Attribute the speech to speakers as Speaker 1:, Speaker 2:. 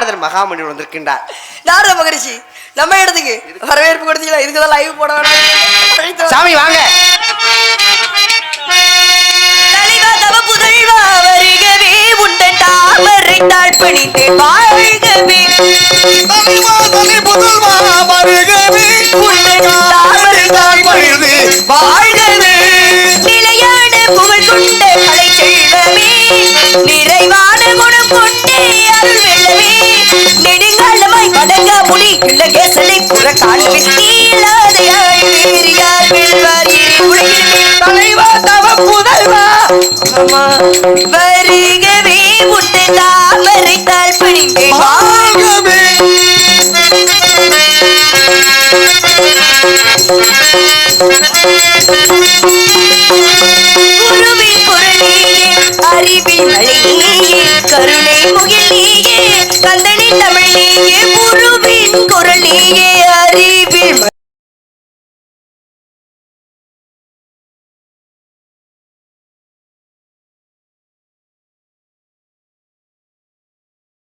Speaker 1: நாரதர் மகாமணி வந்திருக்கின்றார்.
Speaker 2: நாரத மகரிஷி நம்ம இடத்துக்கு வரவேற்பு கொடுத்தீங்களா? இதுக்குதான் லைவ் போட வேணாம்.
Speaker 1: சாமி வாங்க.
Speaker 2: தலைவா தவ புதல்வா வருகவே உண்டன் தாமரை தாழ் பணிந்து வாழ்கவே. உண்டன் தாமரை தாழ் பணிந்து வாழ்கவே. நிலையான புகழ் கொண்ட கலை செல்வமே நிறைவான குணம் கொண்டே நெடுங்காலமாய் வணங்க முடி கிள்ள கேசலை புற காண்பே நீலாதையாய் வேறு யார் வெல்வார் தலைவா தவ புதல்வா வருகவே உண்டு தாமரை தாழ் குருவின் குரலியே அறிவில் மழையே கருணை முகிலேயே கந்தனின் நீயே குருவின் குரலியே அறிவில்